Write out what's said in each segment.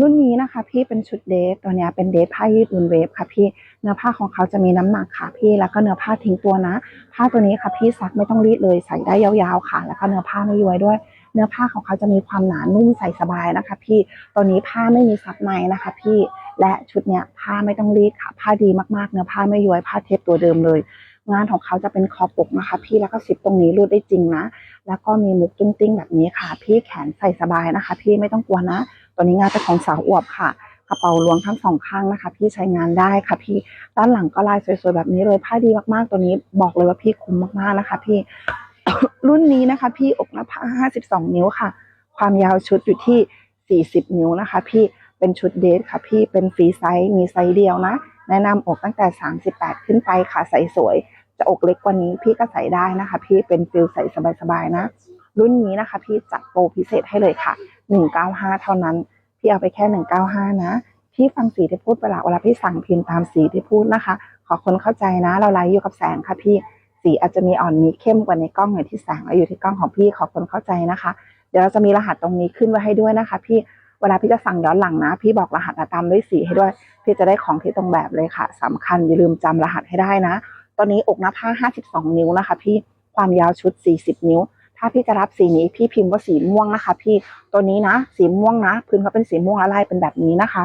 รุ่นนี้นะคะพี่เป็นชุดเดทตัวเนี้ยเป็นเดทผ้ายืดอุ่นเวฟค่ะพี่เนื้อผ้าของเขาจะมีน้ำหนักค่ะพี่แล้วก็เนื้อผ้าทิ้งตัวนะ ผ้าตัวนี้ค่ะพี่ซักไม่ต้องรีดเลยใส่ได้ยาวๆค่ะ แล้วก็เนื้อผ้าไม่ย้วยด้วย เนื้อผ้าของเขาจะมีความหนานุ่มใส่สบายนะคะ พี่ตัวนี้ผ้าไม่มีซับในนะคะ พี่และชุดเนี้ยผ้าไม่ต้องรีดค่ะ ผ้าดีมากๆ เนื้อผ้าไม่ย้วยผ้าเทปตัวเดิมเลย งานของเขาจะเป็นคอปกนะคะ พี่แล้วก็ซิปตรงนี้รูดได้จริงนะ แล้วก็มีมุกตุ้งติ้งแบบนี้ค่ะ พี่แขนใส่สบายนะคะ พี่ไม่ต้องกลัวนะ ตัวนี้งานเป็นของสาวอวบค่ะ กระเป๋าล้วงทั้งสองข้างนะคะ พี่ใช้งานได้ค่ะพี่ด้านหลังก็ลายสวยๆแบบนี้เลยผ้าดีมากๆ ตัวนี้บอกเลยว่าพี่คุ้มมากๆนะคะ พี่รุ่นนี้นะคะ พี่อกหน้าผ้า52นิ้วค่ะ ความยาวชุดอยู่ที่40นิ้วนะคะ พี่เป็นชุดเดทค่ะ พี่เป็นฟรีไซส์มีไซส์เดียวนะ แนะนำอกตั้งแต่38ขึ้นไปค่ะใส่สวย จะอกเล็กกว่านี้พี่ก็ใส่ได้นะคะ พี่เป็นฟิลใส่สบายๆนะ รุ่นนี้นะคะ พี่จัดโปรพิเศษให้เลยค่ะ 195 เท่านั้น พี่เอาไปแค่ 195 นะ พี่ฟังสีที่พูดไปละเวลาพี่สั่งพิมพ์ตามสีที่พูดนะคะ ขอคนเข้าใจนะ เราไลฟ์อยู่กับแสงค่ะพี่ สีอาจจะมีอ่อนมีเข้มกว่าในกล้องหน่ยที่แสงแล้วอยู่ที่กล้องของพี่ ขอคนเข้าใจนะคะ เดี๋ยวเราจะมีรหัสตรงนี้ขึ้นไว้ให้ด้วยนะคะ พี่ เวลาพี่จะสั่งย้อนหลังนะ พี่บอกรหัสตามด้วยสีให้ด้วย พี่จะได้ของที่ตรงแบบเลยค่ะสำคัญอย่าลืมจำรหัสให้ได้นะ ตอนนี้อกหน้าผ้า 52 นิ้วนะคะ พี่ ความยาวชุด 40 นิ้ว ถ้าพี่จะรับสีนี้พี่พิมพ์ว่าสีม่วงนะคะ พี่ตัวนี้นะสีม่วงนะพื้นเขาเป็นสีม่วงละลายเป็นแบบนี้นะคะ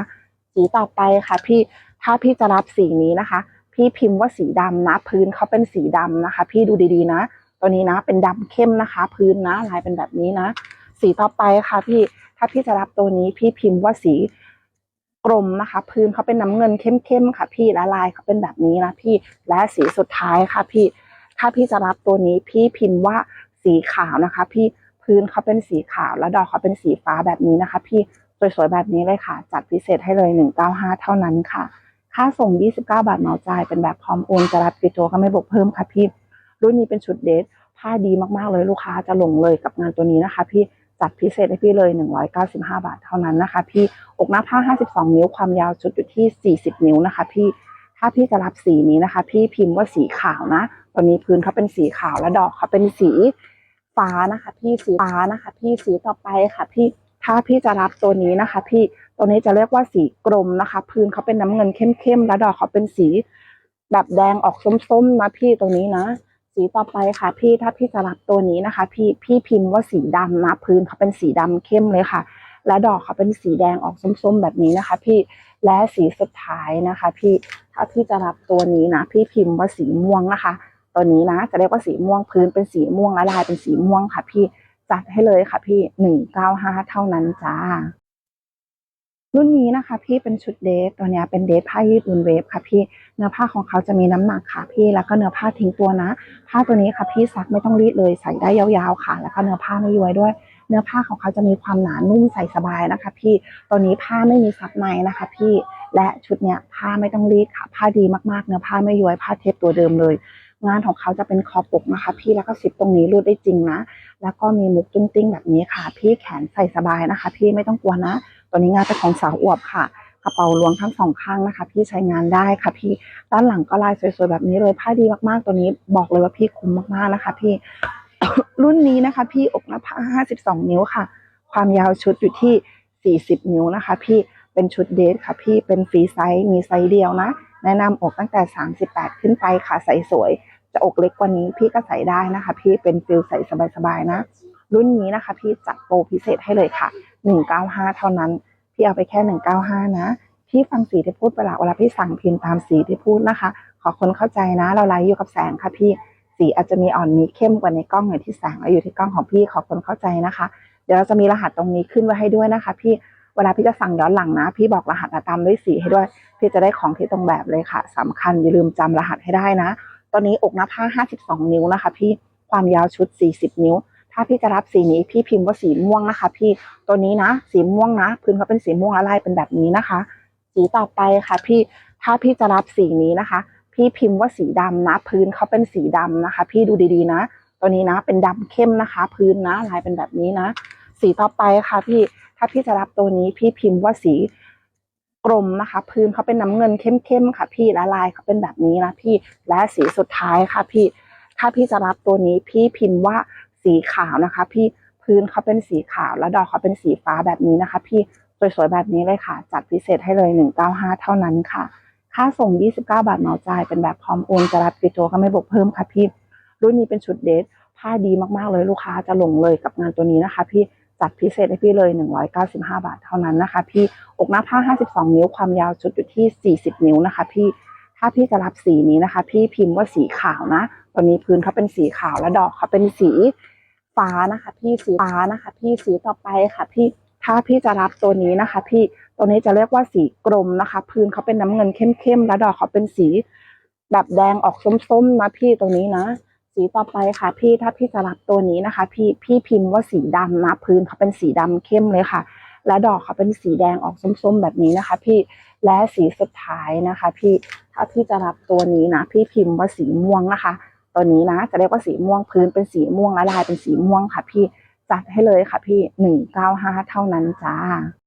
สีต่อไปค่ะพี่ถ้าพี่จะรับสีนี้นะคะ พี่พิมพ์ว่าสีดำนะ พื้นเขาเป็นสีดำนะคะ พี่ดูดีๆนะ ตัวนี้นะเป็นดำเข้มนะคะ พื้นนะลายเป็นแบบนี้นะ สีต่อไปค่ะพี่ถ้าพี่จะรับตัวนี้พี่พิมพ์ว่าสีกรมนะคะ พื้นเขาเป็นน้ำเงินเข้มๆค่ะ พี่และลายเขาเป็นแบบนี้นะพี่และสีสุดท้ายค่ะพี่ถ้าพี่จะรับตัวนี้พี่พิมพ์ว่า สีขาวนะคะ พี่พื้นเขาเป็นสีขาว แล้วดอกเขาเป็นสีฟ้าแบบนี้นะคะ พี่สวยๆแบบนี้เลยค่ะ จัดพิเศษให้เลย 195 เท่านั้นค่ะ ค่าส่ง 29 บาทเหมาจ่ายเป็นแบบพร้อมโอนจะรับกี่ตัวก็ไม่บวกเพิ่มค่ะพี่รุ่นนี้เป็นชุดเดทผ้าดีมากๆเลยลูกค้าจะหลงเลยกับงานตัวนี้นะคะ พี่จัดพิเศษให้พี่เลย 195 บาทเท่านั้นนะคะ พี่อกหน้าผ้า 52 นิ้วความยาวชุดอยู่ที่ 40 นิ้วนะคะ พี่ถ้าพี่จะรับสีนี้นะคะ พี่พิมพ์ว่าสีขาวนะตอนนี้พื้นเขาเป็นสีขาวและดอกเขาเป็นสี ฟ้านะคะ พี่สีฟ้านะคะ พี่สีต่อไปค่ะ พี่ถ้าพี่จะรับตัวนี้นะคะ พี่ตัวนี้จะเรียกว่าสีกรมนะคะ พื้นเขาเป็นน้ำเงินเข้มๆและดอกเขาเป็นสีแบบแดงออกส้มๆนะพี่ตรงนี้นะสีต่อไปค่ะ พี่ถ้าพี่จะรับตัวนี้นะคะ พี่พี่พิมพ์ว่าสีดำนะพื้นเขาเป็นสีดำเข้มเลยค่ะ และดอกเขาเป็นสีแดงออกส้มๆแบบนี้นะคะ พี่และสีสุดท้ายนะคะ พี่ถ้าพี่จะรับตัวนี้นะ พี่พิมพ์ว่าสีม่วงนะคะ ตัวนี้นะ จะเรียกว่าสีม่วงพื้นเป็นสีม่วงและลายเป็นสีม่วงค่ะ พี่จัดให้เลยค่ะ พี่หนึ่งเก้าห้าเท่านั้นจ้า รุ่นนี้นะคะ พี่เป็นชุดเดทตัวเนี้ยเป็นเดทผ้ายืดอุ่นเวฟค่ะ พี่เนื้อผ้าของเขาจะมีน้ำหนักค่ะ พี่แล้วก็เนื้อผ้าทิ้งตัวนะ ผ้าตัวนี้ค่ะพี่ซักไม่ต้องรีดเลยใส่ได้ยาวๆค่ะ แล้วก็เนื้อผ้าไม่ย้วยด้วยเนื้อผ้าของเขาจะมีความหนานุ่มใส่สบายนะคะ พี่ตัวนี้ผ้าไม่มีซับในนะคะ พี่ และชุดเนี้ยผ้าไม่ต้องรีดค่ะ ผ้าดีมากๆ เนื้อผ้าไม่ย้วยผ้าเทปตัวเดิมเลย งานของเขาจะเป็นคอปกนะคะ พี่แล้วก็ซิปตรงนี้รูดได้จริงนะ แล้วก็มีมุกตุ้งติ้งแบบนี้ค่ะ พี่แขนใส่สบายนะคะ พี่ไม่ต้องกลัวนะ ตัวนี้งานเป็นของสาวอวบค่ะ กระเป๋าล้วงทั้งสองข้างนะคะ พี่ใช้งานได้ค่ะพี่ด้านหลังก็ลายสวยๆแบบนี้เลยผ้าดีมากๆ ตัวนี้บอกเลยว่าพี่คุ้มมากๆนะคะ พี่รุ่นนี้นะคะ พี่อกหน้าผ้า52นิ้วค่ะ ความยาวชุดอยู่ที่ 40 นิ้วนะคะ พี่เป็นชุดเดทค่ะ พี่เป็นฟรีไซส์มีไซส์เดียวนะ แนะนำอกตั้งแต่ 38 ขึ้นไปค่ะใส่สวย จะอกเล็กกว่านี้พี่ก็ใส่ได้นะคะ พี่เป็นฟิลใส่สบายๆนะ รุ่นนี้นะคะ พี่จัดโปรพิเศษให้เลยค่ะ 195 เท่านั้น พี่เอาไปแค่ 195 นะพี่ฟังสีที่พูดไปละเวลาพี่สั่งพิมพ์ตามสีที่พูดนะคะ ขอคนเข้าใจนะ เราไลฟ์อยู่กับแสงค่ะพี่สีอาจจะมีอ่อนมีเข้มกว่าในกล้องหน่ยที่แสงแล้วอยู่ที่กล้องของพี่ขอคนเข้าใจนะคะ เดี๋ยวเราจะมีรหัสตรงนี้ขึ้นไว้ให้ด้วยนะคะ พี่เวลาพี่จะสั่งย้อนหลังนะ พี่บอกรหัสตามด้วยสีให้ด้วย พี่จะได้ของที่ตรงแบบเลยค่ะสำคัญอย่าลืมจำรหัสให้ได้นะ ตอนนี้อกหน้าผ้า 52 นิ้วนะคะ พี่ความยาวชุด 40 นิ้ว ถ้าพี่จะรับสีนี้พี่พิมพ์ว่าสีม่วงนะคะ พี่ตัวนี้นะ สีม่วงนะพื้นเขาเป็นสีม่วงละลายเป็นแบบนี้นะคะ สีต่อไปค่ะพี่ถ้าพี่จะรับสีนี้นะคะ พี่พิมพ์ว่าสีดำนะ พื้นเขาเป็นสีดำนะคะ พี่ดูดีๆนะ ตัวนี้นะเป็นดำเข้มนะคะ พื้นนะลายเป็นแบบนี้นะ สีต่อไปค่ะพี่ถ้าพี่จะรับตัวนี้พี่พิมพ์ว่าสี กรมนะคะ พื้นเขาเป็นน้ำเงินเข้มๆค่ะพี่และลายเขาเป็นแบบนี้นะพี่และสีสุดท้ายค่ะพี่ ถ้าพี่จะรับตัวนี้พี่พิมพ์ว่าสีขาวนะคะ พี่พื้นเขาเป็นสีขาว แล้วดอกเขาเป็นสีฟ้าแบบนี้นะคะ พี่สวยๆแบบนี้เลยค่ะ จัดพิเศษให้เลย195เท่านั้นค่ะ ค่าส่ง 29 บาทเหมาจ่ายเป็นแบบพร้อมโอนจะรับกี่ตัวก็ไม่บวกเพิ่มค่ะพี่รุ่นนี้เป็นชุดเดทผ้าดีมากๆเลยลูกค้าจะหลงเลยกับงานตัวนี้นะคะ พี่ จัดพิเศษให้พี่เลย 195 บาทเท่านั้นนะคะ พี่อกหน้าผ้า 52 นิ้วความยาวชุดอยู่ที่ 40 นิ้วนะคะ พี่ถ้าพี่จะรับสีนี้นะคะ พี่พิมพ์ว่าสีขาวนะตัวนี้พื้นเขาเป็นสีขาวและดอกเขาเป็นสีฟ้านะคะ พี่สีฟ้านะคะ พี่สีต่อไปค่ะ พี่ถ้าพี่จะรับตัวนี้นะคะ พี่ตัวนี้จะเรียกว่าสีกรมนะคะ พื้นเขาเป็นน้ำเงินเข้มๆและดอกเขาเป็นสีแบบแดงออกส้มๆนะพี่ตรงนี้นะ สีต่อไปค่ะ พี่ถ้าพี่จะรับตัวนี้นะคะ พี่พี่พิมพ์ว่าสีดำนะพื้นเขาเป็นสีดำเข้มเลยค่ะ และดอกเขาเป็นสีแดงออกส้มๆแบบนี้นะคะ พี่และสีสุดท้ายนะคะ พี่ถ้าพี่จะรับตัวนี้นะ พี่พิมพ์ว่าสีม่วงนะคะ ตัวนี้นะ จะเรียกว่าสีม่วงพื้นเป็นสีม่วงและลายเป็นสีม่วงค่ะ พี่จัดให้เลยค่ะ พี่หนึ่งเก้าห้าเท่านั้นจ้า